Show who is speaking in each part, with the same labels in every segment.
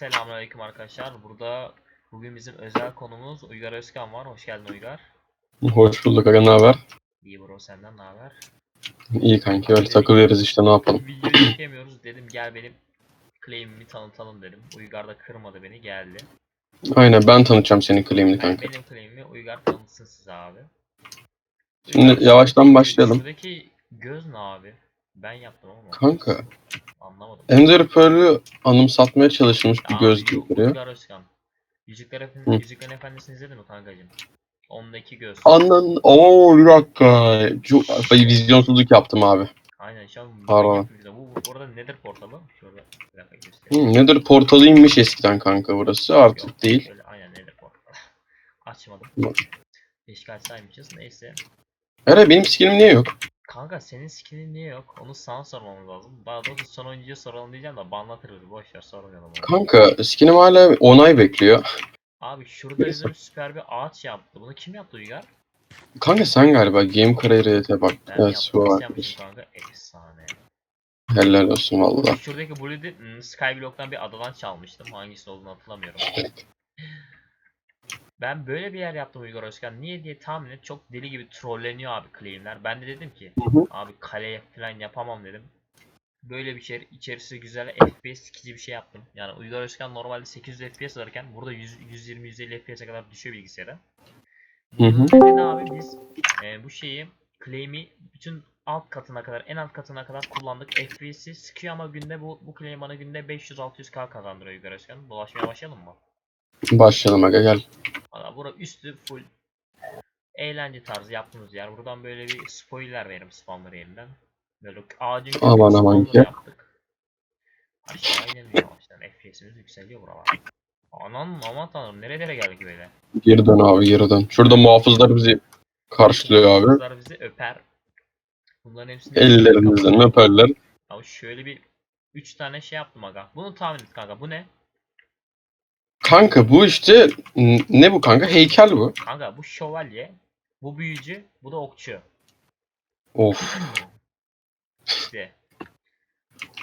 Speaker 1: Selamünaleyküm arkadaşlar. Burada bugün bizim özel konumuz Uygar Özkan var. Hoş geldin Uygar.
Speaker 2: Hoş bulduk aga ne haber?
Speaker 1: İyi bro senden ne haber?
Speaker 2: İyi kanki öyle takılıyoruz işte ne yapalım.
Speaker 1: Video çekemiyoruz dedim gel benim claim'imi tanıtalım dedim. Uygar da kırmadı beni geldi.
Speaker 2: Aynen ben tanıtacağım senin claim'ini kanka.
Speaker 1: benim claim'imi Uygar tanıtsın size abi.
Speaker 2: Şimdi yavaştan başlayalım.
Speaker 1: Şuradaki göz ne abi? Ben yaptım ama
Speaker 2: Kanka
Speaker 1: anlamadım.
Speaker 2: Ender Pearl'ü anımsatmaya çalışılmış bir
Speaker 1: Abi
Speaker 2: göz gibi
Speaker 1: Özkan. Yüzükler Efendisi,
Speaker 2: Hı.
Speaker 1: Yüzüklerin Efendisi'ni izledin mi kankacığım? Ondaki göz.
Speaker 2: Anan ooo bir dakika. Ay, vizyonsuzluk yaptım abi.
Speaker 1: Aynen şu an
Speaker 2: Pardon.
Speaker 1: Bu bu arada nedir portalı? Şurada bir dakika göstereyim.
Speaker 2: Hı, portalıymış eskiden kanka burası artık
Speaker 1: Yok,
Speaker 2: değil.
Speaker 1: Şöyle, aynen nedir portalı. Açmadım.
Speaker 2: Bak.
Speaker 1: Keşke açsaymışız. Neyse.
Speaker 2: Ere benim skillim niye yok?
Speaker 1: Kanka senin skinin niye yok? Onu sana sormamız lazım. Daha doğrusu son oyuncuya soralım diyeceğim de banlatırız. Boş ver sormayalım onu.
Speaker 2: Kanka skinim hala onay bekliyor.
Speaker 1: Abi şurada bizim süper bir ağaç yaptı. Bunu kim yaptı Uygar?
Speaker 2: Kanka sen galiba Game Creator'e bak.
Speaker 1: Ben
Speaker 2: Evet
Speaker 1: yaptım.
Speaker 2: bu
Speaker 1: Nasıl
Speaker 2: arkadaş.
Speaker 1: yapmışım kanka? Efsane.
Speaker 2: Helal olsun valla.
Speaker 1: Şuradaki Blue'de hmm, Skyblock'tan bir adadan çalmıştım. Hangisi olduğunu hatırlamıyorum. Ben böyle bir yer yaptım Uygar Özkan. Niye diye tahmin et. Çok deli gibi trolleniyor abi claimler. Ben de dedim ki abi kaleye falan yapamam dedim. Böyle bir şey içerisi güzel FPS sikici bir şey yaptım. Yani Uygar Özkan normalde 800 FPS alırken burada 100 120 150 FPS'e kadar düşüyor bilgisayara.
Speaker 2: Hı hı.
Speaker 1: Bunun nedeni abi biz e, bu şeyi claim'i bütün alt katına kadar en alt katına kadar kullandık. FPS'i sıkıyor ama günde bu bu claim bana günde 500-600k kazandırıyor Uygar Özkan. Dolaşmaya başlayalım mı?
Speaker 2: Başlayalım aga gel.
Speaker 1: Valla bura üstü full eğlence tarzı yaptığımız yer. Buradan böyle bir spoiler veririm spawner yerinden. Böyle ağacın
Speaker 2: Aman aman ya.
Speaker 1: yaptık. Aşağı inelim yavaştan. FPS'imiz yükseliyor buralar. Anan aman tanrım nerelere geldik böyle.
Speaker 2: Geri dön abi geri dön. Şurada muhafızlar bizi karşılıyor abi.
Speaker 1: Kızlar bizi öper. Bunların hepsini
Speaker 2: Ellerinizden öperler.
Speaker 1: Abi şöyle bir 3 tane şey yaptım aga. Bunu tahmin et kanka. Bu ne?
Speaker 2: Kanka bu işte ne bu kanka? Heykel bu.
Speaker 1: Kanka bu şövalye, bu büyücü, bu da okçu.
Speaker 2: Of.
Speaker 1: İşte.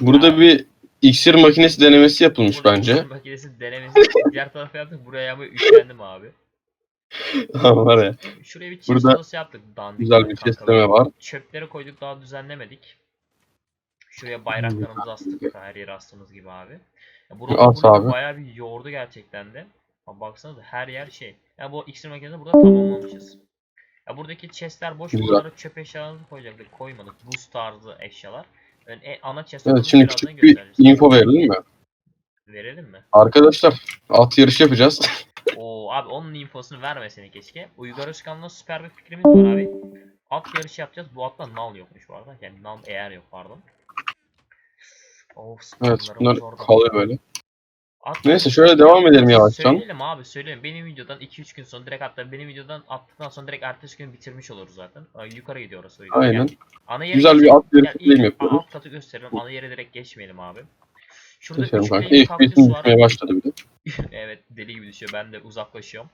Speaker 2: Burada bir iksir makinesi denemesi yapılmış
Speaker 1: Burada
Speaker 2: bence.
Speaker 1: uzun makinesi denemesi diğer tarafa yaptık. Buraya ama üşendim abi.
Speaker 2: Ha, var ya.
Speaker 1: Şuraya bir çift
Speaker 2: Burada
Speaker 1: yaptık. Dandik
Speaker 2: Güzel bir chestleme var.
Speaker 1: Çöpleri koyduk daha düzenlemedik. Şuraya bayraklarımızı astık. Her yere astığımız gibi abi. Ya burada,
Speaker 2: As
Speaker 1: burada
Speaker 2: abi.
Speaker 1: bayağı bir yoğurdu gerçekten de. Ama baksanıza her yer şey. Ya bu iksir makinesini burada tamamlamışız. Ya buradaki chestler boş. Buralara çöp eşyalarımızı koyacaktık. Koymadık. Buz tarzı eşyalar. Yani e, ana chest'e
Speaker 2: Evet şimdi küçük bir info verelim mi?
Speaker 1: Verelim mi?
Speaker 2: Arkadaşlar at yarışı yapacağız.
Speaker 1: Oo abi onun infosunu vermesene keşke. Uygar Özkan'la süper bir fikrimiz var abi. At yarışı yapacağız. Bu atta nal yokmuş bu arada. Yani nal eğer yok pardon. Of
Speaker 2: evet bunlar kalıyor böyle.
Speaker 1: At
Speaker 2: Neyse şöyle devam edelim yavaştan.
Speaker 1: Söyleyelim abi söyleyelim. Benim videodan 2-3 gün sonra direkt hatta benim videodan attıktan sonra direkt ertesi gün bitirmiş oluruz zaten. Ay, Yukarı gidiyoruz. o yüzden.
Speaker 2: Aynen.
Speaker 1: Gel. Ana yere
Speaker 2: Güzel bir yarışı
Speaker 1: Gel,
Speaker 2: claim
Speaker 1: ilk
Speaker 2: yapıyoruz.
Speaker 1: Alt katı gösterelim. Ana yere direkt geçmeyelim abi. Şurada
Speaker 2: Geçelim
Speaker 1: 3
Speaker 2: kanka.
Speaker 1: var.
Speaker 2: düşmeye başladı bir de.
Speaker 1: evet deli gibi düşüyor. Ben de uzaklaşıyorum.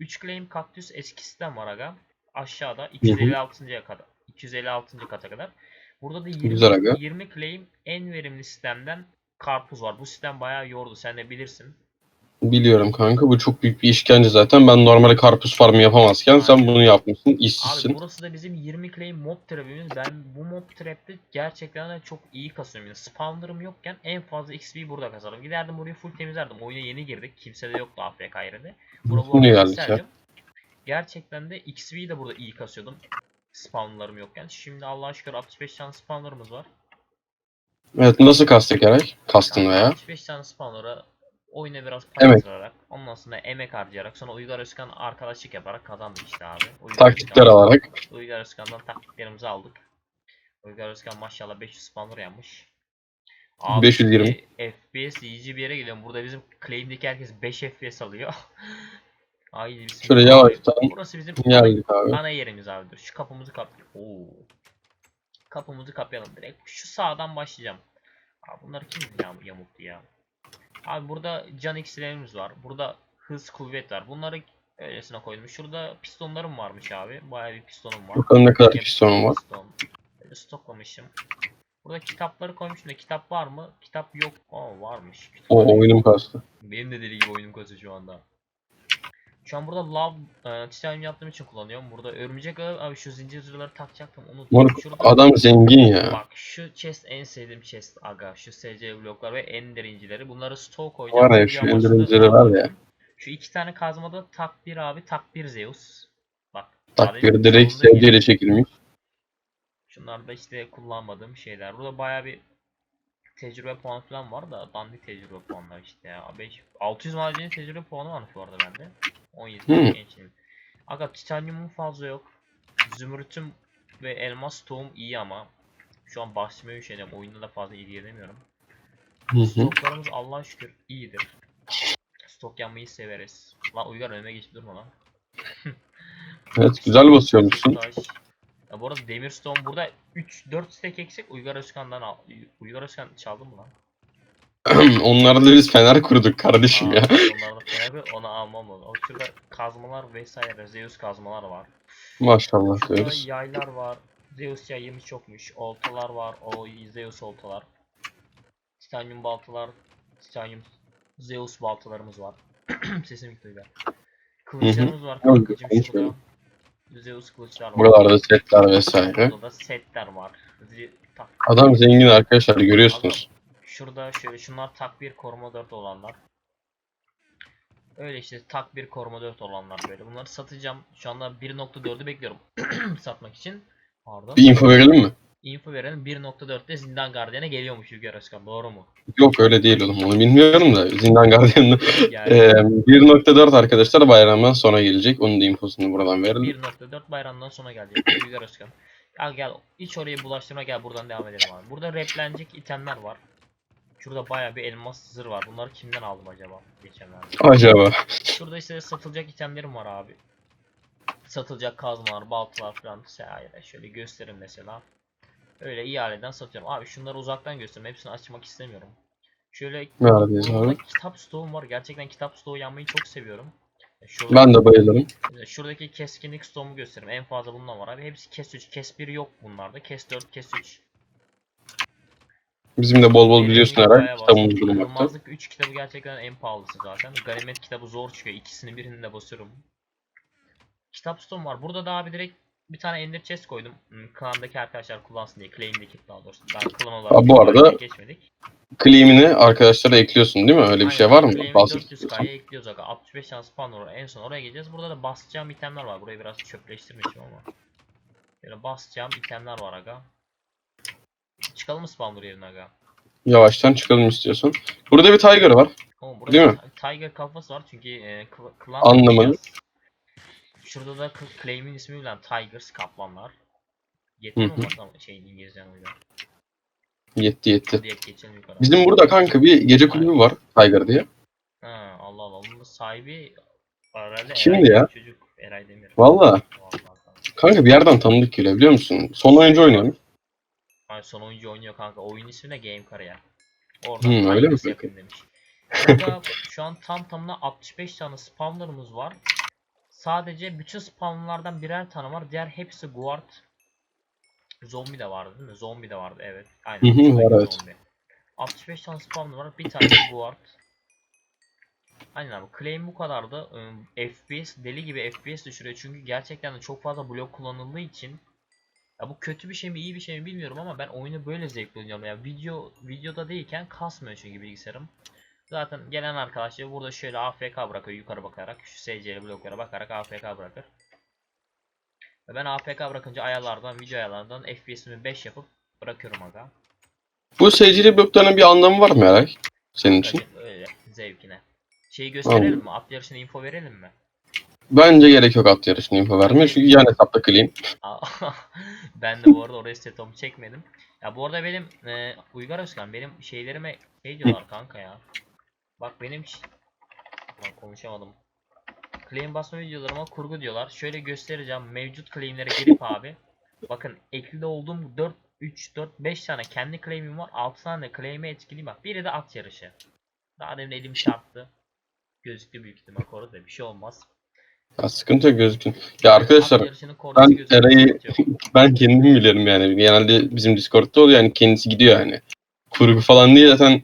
Speaker 1: 3 claim kaktüs eski sistem var aga. Aşağıda 256. kadar 256. kata kadar. Burada da 20,
Speaker 2: Güzel aga.
Speaker 1: 20 claim en verimli sistemden karpuz var. Bu sistem bayağı yordu. Sen de bilirsin.
Speaker 2: Biliyorum kanka bu çok büyük bir işkence zaten. Ben normalde karpuz farmı yapamazken sen
Speaker 1: Aynen.
Speaker 2: bunu yapmışsın.
Speaker 1: Abi
Speaker 2: işsizsin.
Speaker 1: burası da bizim 20 claim mob trap'imiz. Ben bu mob trap'te gerçekten de çok iyi kasıyorum. Yani spawner'ım yokken en fazla XP burada kazanırım. Giderdim burayı full temizlerdim. Oyuna yeni girdik. Kimse de yoktu AFK yerinde. Bunu
Speaker 2: geldik.
Speaker 1: Gerçekten de XP'yi de burada iyi kasıyordum. Spawnlarım yokken. Şimdi Allah'a şükür 65 tane spawnlarımız var.
Speaker 2: Evet nasıl kastık Eray? Kastın veya.
Speaker 1: 65 tane spawnlara oyuna biraz para
Speaker 2: Emek.
Speaker 1: yatırarak, ondan sonra emek harcayarak, sonra Uygar Özkan arkadaşlık yaparak kazandık işte abi. Uygar
Speaker 2: Taktikler
Speaker 1: Özkan-
Speaker 2: alarak.
Speaker 1: Uygar Özkan'dan taktiklerimizi aldık. Uygar Özkan maşallah 500 spawner yapmış.
Speaker 2: 520.
Speaker 1: şimdi FPS yiyici bir yere geliyorum. Burada bizim claim'deki herkes 5 FPS alıyor. Haydi bismillah.
Speaker 2: Şöyle yavaştan
Speaker 1: Burası bizim
Speaker 2: abi.
Speaker 1: ana yerimiz abi. Dur şu kapımızı kap. Oo. Kapımızı kapayalım direkt. Şu sağdan başlayacağım. Abi bunlar kim yam yamuktu ya? Abi burada can iksirlerimiz var. Burada hız kuvvet var. Bunları öylesine koydum. Şurada pistonlarım varmış abi. Bayağı bir pistonum var.
Speaker 2: Bakalım ne kadar pistonum var.
Speaker 1: piston. Böyle stoklamışım. Burada kitapları koymuşum da kitap var mı? Kitap yok. Aa varmış.
Speaker 2: O oyunum kastı.
Speaker 1: Benim de deli gibi oyunum kasıyor şu anda. Şu an burada lav e, titanyum yaptığım için kullanıyorum. Burada örümcek ağı abi şu zincir zırhları takacaktım unuttum.
Speaker 2: Moruk
Speaker 1: Şurada-
Speaker 2: adam zengin ya.
Speaker 1: Bak şu chest en sevdiğim chest aga. Şu SC bloklar ve ender incileri. Bunları stoğu koyacağım.
Speaker 2: Var ya şu ender
Speaker 1: da
Speaker 2: incileri var ya.
Speaker 1: Şu iki tane kazmada tak bir abi tak bir Zeus. Bak.
Speaker 2: Tak bir direkt sevdiğiyle
Speaker 1: geliyor.
Speaker 2: çekilmiş.
Speaker 1: Şunlar da işte kullanmadığım şeyler. Burada bayağı bir tecrübe puanı falan var da dandik tecrübe puanlar işte ya. 5 600 madenin tecrübe puanı varmış bu arada bende. 17
Speaker 2: Hmm.
Speaker 1: gençliğim. Aga titanyumum fazla yok. Zümrütüm ve elmas tohum iyi ama şu an bahsetmeye üşeniyorum. Oyunda da fazla iyi
Speaker 2: hı.
Speaker 1: Stoklarımız Allah'a şükür iyidir. Stok yapmayı severiz. Lan Uygar önüme geçip durma lan.
Speaker 2: Evet güzel basıyormuşsun.
Speaker 1: Ya bu arada demir stone burada 3-4 stack eksik Uygar Özkan'dan al. Uygar Özkan çaldın mı lan?
Speaker 2: Onlarla biz fener kurduk kardeşim ya.
Speaker 1: Aa, onlardan fena bir- onu almam lazım. O şurada kazmalar vesaire Zeus kazmalar var.
Speaker 2: Maşallah
Speaker 1: Şurada
Speaker 2: diyoruz.
Speaker 1: yaylar var. Zeus yayımız çokmuş. Oltalar var. O Zeus oltalar. Titanyum baltalar. Titanyum Zeus baltalarımız var. Sesim gitti Uygar. Kılıçlarımız var kankacım şurada. Zeus kılıçlar var.
Speaker 2: Buralarda setler vesaire.
Speaker 1: Burada da setler var. Tak-
Speaker 2: Adam zengin arkadaşlar görüyorsunuz.
Speaker 1: Şurada şöyle şunlar tak 1 koruma 4 olanlar. Öyle işte tak 1 koruma 4 olanlar böyle. Bunları satacağım. Şu anda 1.4'ü bekliyorum satmak için. Pardon.
Speaker 2: Bir info verelim mi?
Speaker 1: Info verelim 1.4'te Zindan Gardiyan'a geliyormuş Yüger Özkan. Doğru mu?
Speaker 2: Yok öyle değil oğlum onu bilmiyorum da Zindan Gardiyan'ı.
Speaker 1: Yani
Speaker 2: Ee, 1.4 arkadaşlar bayramdan sonra gelecek. Onun da infosunu buradan verelim.
Speaker 1: 1.4 bayramdan sonra gelecek Yüger Özkan. Gel gel hiç oraya bulaştırma gel buradan devam edelim abi. Burada replenecek itemler var. Şurada baya bir elmas zırh var. Bunları kimden aldım acaba geçenlerde?
Speaker 2: Acaba.
Speaker 1: Şurada işte satılacak itemlerim var abi. Satılacak kazmalar, baltalar falan. Şöyle gösterin mesela. Öyle ihaleden satıyorum. Abi şunları uzaktan göstereyim. Hepsini açmak istemiyorum. Şöyle burada kitap stoğum var. Gerçekten kitap stoğu yanmayı çok seviyorum. Şurada,
Speaker 2: Ben de bayılırım.
Speaker 1: Şuradaki keskinlik stoğumu göstereyim. En fazla bundan var abi. Hepsi kes 3, kes 1 yok bunlarda. Kes 4, kes 3.
Speaker 2: Bizim de bol bol biliyorsun herhalde kitabımız bulunmakta.
Speaker 1: Kırılmazlık 3 kitabı gerçekten en pahalısı zaten. Ganimet kitabı zor çıkıyor. İkisini birini de basıyorum. Kitap stoğum var. Burada da abi direkt bir tane ender chest koydum. Hmm, Klandaki arkadaşlar kullansın diye. Claim'deki daha doğrusu. Ben klan olarak
Speaker 2: Ha, bu arada-
Speaker 1: geçmedik.
Speaker 2: Claim'ini arkadaşlara ekliyorsun değil mi? Öyle bir şey var mı?
Speaker 1: Claim'i
Speaker 2: Bahsediyorsun.
Speaker 1: 400K'ya ekliyoruz aga. 65 tane spawn var. En son oraya geleceğiz. Burada da basacağım itemler var. Burayı biraz çöpleştirmişim ama. Böyle basacağım itemler var aga. Çıkalım mı spawnlar yerine aga?
Speaker 2: Yavaştan çıkalım istiyorsan. Burada bir Tiger var.
Speaker 1: Oğlum burada
Speaker 2: Değil mi?
Speaker 1: Tiger kafası var çünkü e, kl- klan
Speaker 2: Anlamadım.
Speaker 1: yapacağız. Şurada da cl- claim'in ismi bilen Tigers kaplanlar.
Speaker 2: Hı.
Speaker 1: bakalım şey İngilizcen öyle.
Speaker 2: Yetti yetti.
Speaker 1: Geçelim yukarı.
Speaker 2: Bizim burada kanka bir gece kulübü var Tiger diye.
Speaker 1: Ha, Allah Allah da sahibi herhalde
Speaker 2: Kimdi
Speaker 1: Eray
Speaker 2: ya?
Speaker 1: Çocuk Eray Demir.
Speaker 2: Valla.
Speaker 1: Vallahi kanka.
Speaker 2: Bir yerden tanıdık geliyor biliyor musun? Son oyuncu oynuyormuş.
Speaker 1: Ay son oyuncu oynuyor kanka. Oyun ismi ne Game Kariyer. Oradan
Speaker 2: Hmm, öyle mi
Speaker 1: Tigers demiş. Burada şu an tam tamına 65 tane spawner'ımız var. Sadece bütün spawnlardan birer tane var. Diğer hepsi guard. Zombi de vardı değil mi? Zombi de vardı evet. Aynen.
Speaker 2: Hı hı, var, evet.
Speaker 1: zombi. 65 tane spawner var. Bir tane guard. Aynen abi. Claim bu kadardı. FPS deli gibi FPS düşürüyor. Çünkü gerçekten de çok fazla blok kullanıldığı için ya bu kötü bir şey mi iyi bir şey mi bilmiyorum ama ben oyunu böyle zevkli oynuyorum. Ya video videoda değilken kasmıyor çünkü bilgisayarım. Zaten gelen arkadaşlar burada şöyle AFK bırakıyor yukarı bakarak. Şu SC bloklara bakarak AFK bırakır. Ve ben AFK bırakınca ayarlardan, video ayarlardan FPS'imi 5 yapıp bırakıyorum aga.
Speaker 2: Bu seyircili bloklarının bir anlamı var mı Eray? Senin için?
Speaker 1: Öyle, öyle zevkine. Şeyi gösterelim mi? At yarışına info verelim mi?
Speaker 2: Bence gerek yok at yarışına info vermeye. Çünkü yan hesapta clean.
Speaker 1: Ben de bu arada oraya setomu çekmedim. Ya bu arada benim e, Uygar Özkan benim şeylerime şey diyorlar kanka ya. Bak benim Lan konuşamadım. Claim basma videolarıma kurgu diyorlar. Şöyle göstereceğim. Mevcut claimlere girip abi. Bakın ekli olduğum 4 3 4 5 tane kendi claim'im var. 6 tane claim'e etkili bak. Biri de at yarışı. Daha demin elim çarptı. Gözüktü büyük ihtimal koru da bir şey olmaz.
Speaker 2: Ya sıkıntı yok gözükün. Ya arkadaşlar ben Eray'ı-
Speaker 1: yok.
Speaker 2: ben kendim biliyorum yani. Genelde bizim Discord'da oluyor yani kendisi gidiyor yani. Kurgu falan değil zaten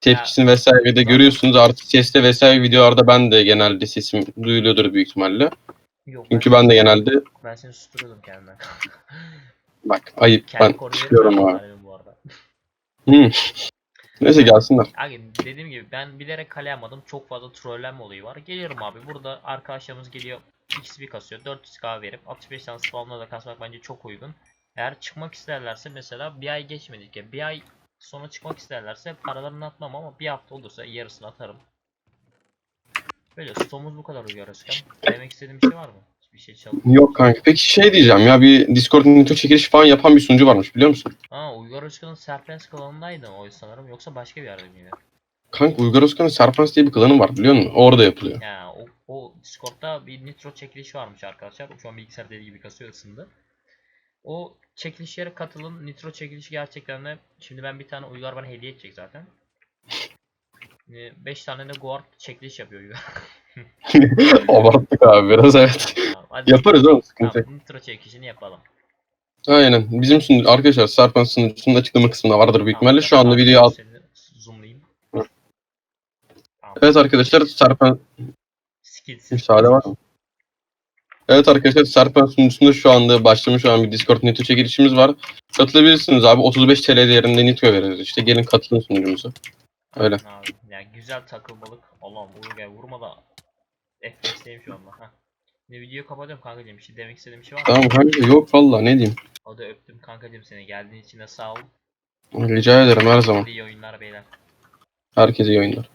Speaker 2: tepkisini vesaire de görüyorsunuz. Artı sesle vesaire videolarda ben de genelde sesim duyuluyordur büyük ihtimalle.
Speaker 1: Yok
Speaker 2: Çünkü ben de genelde
Speaker 1: ben seni susturuyordum kendimden.
Speaker 2: bak ayıp
Speaker 1: Kendi
Speaker 2: ben
Speaker 1: korumayı
Speaker 2: çıkıyorum
Speaker 1: yapıyorum
Speaker 2: abi.
Speaker 1: benim bu arada.
Speaker 2: Hı. Neyse gelsinler.
Speaker 1: Abi dediğim gibi ben bilerek kale yapmadım. Çok fazla trollenme olayı var. Geliyorum abi. Burada arkadaşlarımız geliyor. XP kasıyor. 400k verip 65 tane spawnla da kasmak bence çok uygun. Eğer çıkmak isterlerse mesela bir ay geçmedik ya. Bir ay sonra çıkmak isterlerse paralarını atmam ama bir hafta olursa yarısını atarım. Böyle stoğumuz bu kadar uyuyor Özkan. Demek istediğim bir şey var mı? Hiçbir şey çalın.
Speaker 2: Yok kanka. Peki şey diyeceğim ya bir Discord nitro çekiliş falan yapan bir sunucu varmış biliyor musun?
Speaker 1: Aa Uygar Özkan'ın Serpens klanındaydı o sanırım yoksa başka bir yerde miydi?
Speaker 2: Kanka Uygar Özkan'ın Serpens diye bir klanı var biliyor musun? Orada yapılıyor.
Speaker 1: Ya o, o Discord'da bir nitro çekilişi varmış arkadaşlar. Şu an bilgisayar deli gibi kasıyor ısındı. O çekilişlere katılın. Nitro çekilişi gerçekten de şimdi ben bir tane Uygar bana hediye edecek zaten. 5 tane de Guard çekiliş yapıyor Uygar.
Speaker 2: Abarttık abi biraz evet.
Speaker 1: Tamam, hadi.
Speaker 2: Yaparız oğlum sıkıntı yok.
Speaker 1: Tamam, nitro çekilişini yapalım.
Speaker 2: Aynen. Bizim sunucu, arkadaşlar Serpens sunucusunun açıklama kısmında vardır büyük
Speaker 1: Tamam,
Speaker 2: ihtimalle. Şu anda
Speaker 1: ben
Speaker 2: videoyu at.
Speaker 1: seni Zoomlayayım. Tamam.
Speaker 2: Evet arkadaşlar Serpens
Speaker 1: Skills.
Speaker 2: müsaade var mı? Evet arkadaşlar Serpens sunucusunda şu anda başlamış olan bir Discord Nitro çekilişimiz var. Katılabilirsiniz abi. 35 TL değerinde Nitro veririz işte. Gelin katılın sunucumuza. Öyle.
Speaker 1: Abi, yani güzel takılmalık. Allah'ım vur gel vurma da FPS'teyim şu anda. Heh. Şimdi videoyu kapatıyorum kankacığım. Bir şey demek istediğim bir şey var mı?
Speaker 2: Tamam kanka yok valla ne diyeyim.
Speaker 1: Hadi öptüm kankacığım seni. Geldiğin için de sağ ol.
Speaker 2: Rica ederim her zaman.
Speaker 1: İyi oyunlar beyler.
Speaker 2: Herkese iyi oyunlar.